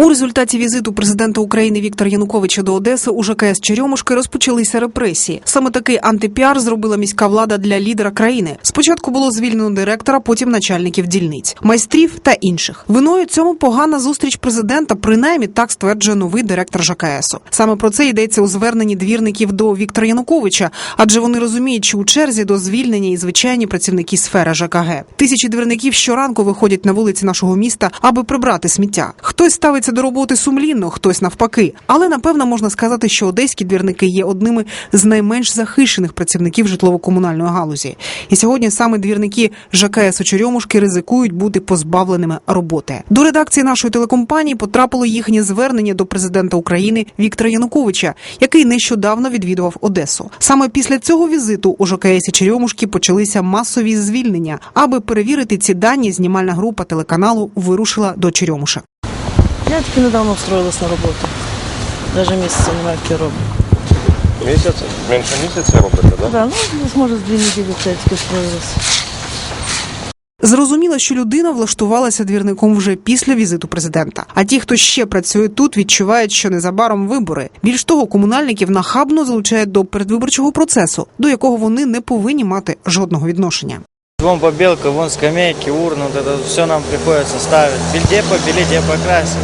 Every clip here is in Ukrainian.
У результаті візиту президента України Віктора Януковича до Одеси у ЖКС Черемушки розпочалися репресії. Саме такий антипіар зробила міська влада для лідера країни. Спочатку було звільнено директора, потім начальників дільниць, майстрів та інших. Виною цьому погана зустріч президента, принаймні так стверджує новий директор ЖКСу. Саме про це йдеться у зверненні двірників до Віктора Януковича, адже вони розуміють, що у черзі до звільнення і звичайні працівники сфери ЖКГ. Тисячі двірників щоранку виходять на вулиці нашого міста, аби прибрати сміття. Хтось ставиться до роботи сумлінно, хтось навпаки. Але напевно можна сказати, що одеські двірники є одними з найменш захищених працівників житлово-комунальної галузі. І сьогодні саме двірники ЖКС у ризикують бути позбавленими роботи. До редакції нашої телекомпанії потрапило їхнє звернення до президента України Віктора Януковича, який нещодавно відвідував Одесу. Саме після цього візиту у ЖКС Черемушки почалися масові звільнення. Аби перевірити ці дані, знімальна група телеканалу вирушила до Черемушек. Я тільки недавно встроїлась на роботу. Даже місяця немає як роблю. Місяць? Менше місяця робите, так? Да, ну, десь, може, з дві неділі це тільки встроїлась. Зрозуміло, що людина влаштувалася двірником вже після візиту президента. А ті, хто ще працює тут, відчувають, що незабаром вибори. Більш того, комунальників нахабно залучають до передвиборчого процесу, до якого вони не повинні мати жодного відношення. Вон побелка, вон скамейки, урны, вот это все нам приходится ставить. Бельде побелить, где покрасить.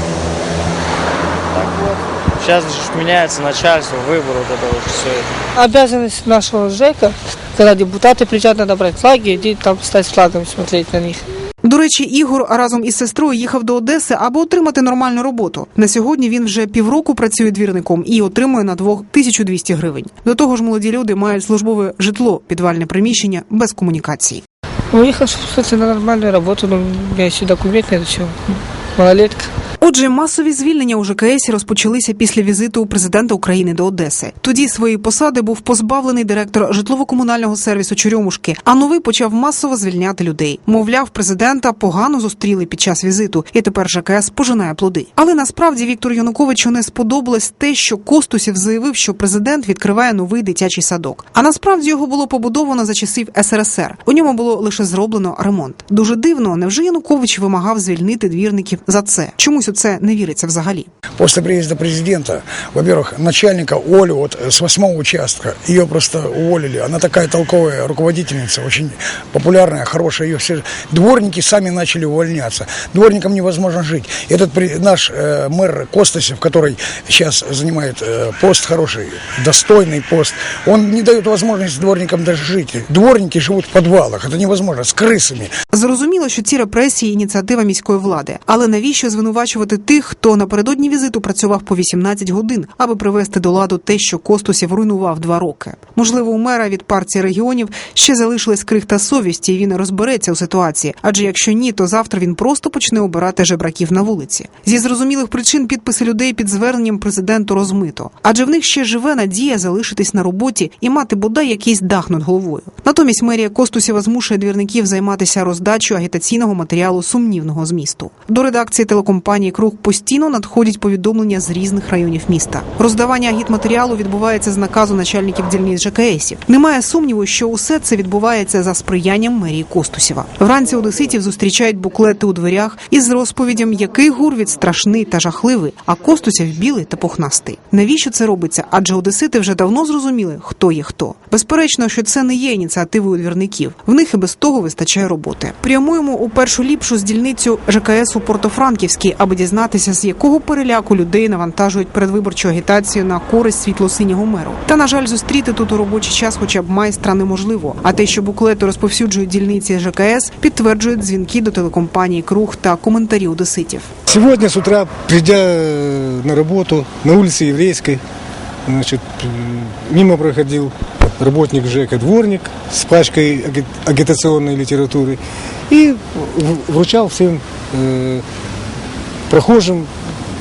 Так вот. Сейчас же меняется начальство, выбор, вот это вот все. Обязанность нашего ЖЭКа, когда депутаты приезжают, надо брать флаги, иди там стать флагом, смотреть на них. До речі, Ігор разом із сестрою їхав до Одеси, аби отримати нормальну роботу. На сьогодні він вже півроку працює двірником і отримує на двох 1200 гривень. До того ж, молоді люди мають службове житло, підвальне приміщення без комунікації. Уехал, что на нормальную работу, но меня еще документ нет, еще малолетка. Отже, масові звільнення у ЖКС розпочалися після візиту президента України до Одеси. Тоді своєї посади був позбавлений директор житлово-комунального сервісу Черемушки, а новий почав масово звільняти людей. Мовляв, президента погано зустріли під час візиту, і тепер ЖКС пожинає плоди. Але насправді Віктору Януковичу не сподобалось те, що Костусів заявив, що президент відкриває новий дитячий садок. А насправді його було побудовано за часів СРСР. У ньому було лише зроблено ремонт. Дуже дивно, невже Янукович вимагав звільнити двірників за це? Чомусь у це не віриться взагалі. После приезда президента, во-первых, начальника Олю вот э, с восьмого участка, ее просто уволили. Она такая толковая руководительница, очень популярная, хорошая. Ее все дворники сами начали увольняться. Дворникам невозможно жить. Этот при- наш э, мэр Костасев, который сейчас занимает э, пост хороший, достойный пост, он не дает возможности дворникам даже жить. Дворники живут в подвалах, это невозможно, с крысами. Зрозуміло, що ці репресії ініціатива міської влади. Але навіщо звинувачувати тих, хто напередодні візиту працював по 18 годин, аби привести до ладу те, що Костусів руйнував два роки? Можливо, у мера від партії регіонів ще залишилась крихта совісті, і він розбереться у ситуації. Адже якщо ні, то завтра він просто почне обирати жебраків на вулиці. Зі зрозумілих причин підписи людей під зверненням президенту розмито, адже в них ще живе надія залишитись на роботі і мати бодай якийсь дах над головою. Натомість мерія Костусєва змушує двірників займатися роздачею агітаційного матеріалу сумнівного змісту. До редакції телекомпанії Круг постійно надходять повідомлення з різних районів міста. Роздавання агітматеріалу відбувається з наказу начальників дільниць ЖКСів. Немає сумніву, що усе це відбувається за сприянням мерії Костусєва. Вранці одеситів зустрічають буклети у дверях із розповіддям, який гурвіт страшний та жахливий, а Костусєв білий та пухнастий. Навіщо це робиться? Адже одесити вже давно зрозуміли, хто є хто. Безперечно, що це не є ініціативою двірників. В них і без того вистачає роботи. Прямуємо у першу ліпшу з дільницю ЖКС у Портофранківській, аби дізнатися, з якого переляку людей навантажують передвиборчу агітацію на користь світло-синього меру. Та на жаль, зустріти тут у робочий час, хоча б майстра неможливо. А те, що буклети розповсюджують дільниці ЖКС, підтверджують дзвінки до телекомпанії Круг та коментарі одеситів. Сегодня с утра, придя э, на работу на улице Еврейской, значит, э, мимо проходил работник ЖЭКа дворник с пачкой аги- агитационной литературы и в- вручал всем э, прохожим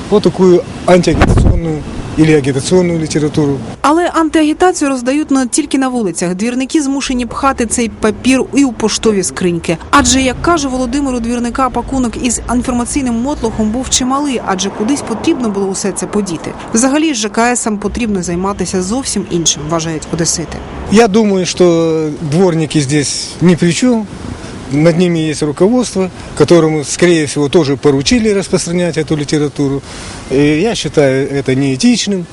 вот такую антиагитационную или агитационную литературу. Але антиагітацію роздають не тільки на вулицях. Двірники змушені пхати цей папір і у поштові скриньки. Адже, як каже Володимир у двірника, пакунок із інформаційним мотлохом був чималий, адже кудись потрібно було усе це подіти. Взагалі ж ЖКСам потрібно займатися зовсім іншим, вважають одесити. Я думаю, что дворники здесь ни при чем. над ними есть руководство, которому, скорее всего, тоже поручили распространять эту литературу. И я считаю это неэтичным.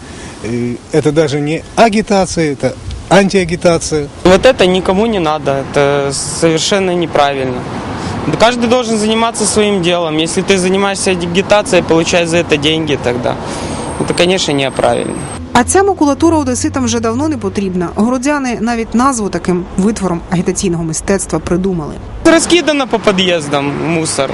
И это даже не агитация, это антиагитация. Вот это никому не надо, это совершенно неправильно. Да Каждый должен заниматься своим делом. Если ты занимаешься агитацией, получаешь за это деньги, тогда это, конечно, неправильно. А ця макулатура одеситам вже давно не потрібна. Городяни навіть назву таким витвором агітаційного мистецтва придумали. Раскидано по подъездам мусор.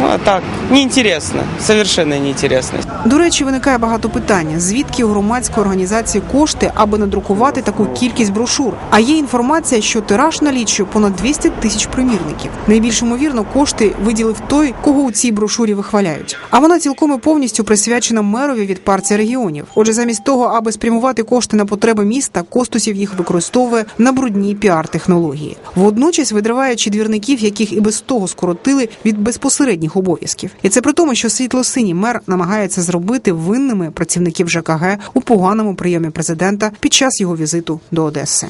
Ну, а так, неинтересно, совершенно неинтересно. До речі, виникає багато питань: звідки у громадської організації кошти, аби надрукувати таку кількість брошур? А є інформація, що тираж налічує понад 200 тисяч примірників. Найбільш ймовірно, кошти виділив той, кого у цій брошурі вихваляють. А вона цілком і повністю присвячена мерові від партії регіонів. Отже, замість того, аби спрямувати кошти на потреби міста, Костусів їх використовує на брудні піар-технології. Водночас видриваючи двірників, яких і без того скоротили від безпосередніх обов'язків. І це при тому, що світло-синій мер намагається зробити винними працівників ЖКГ у поганому прийомі президента під час його візиту до Одеси.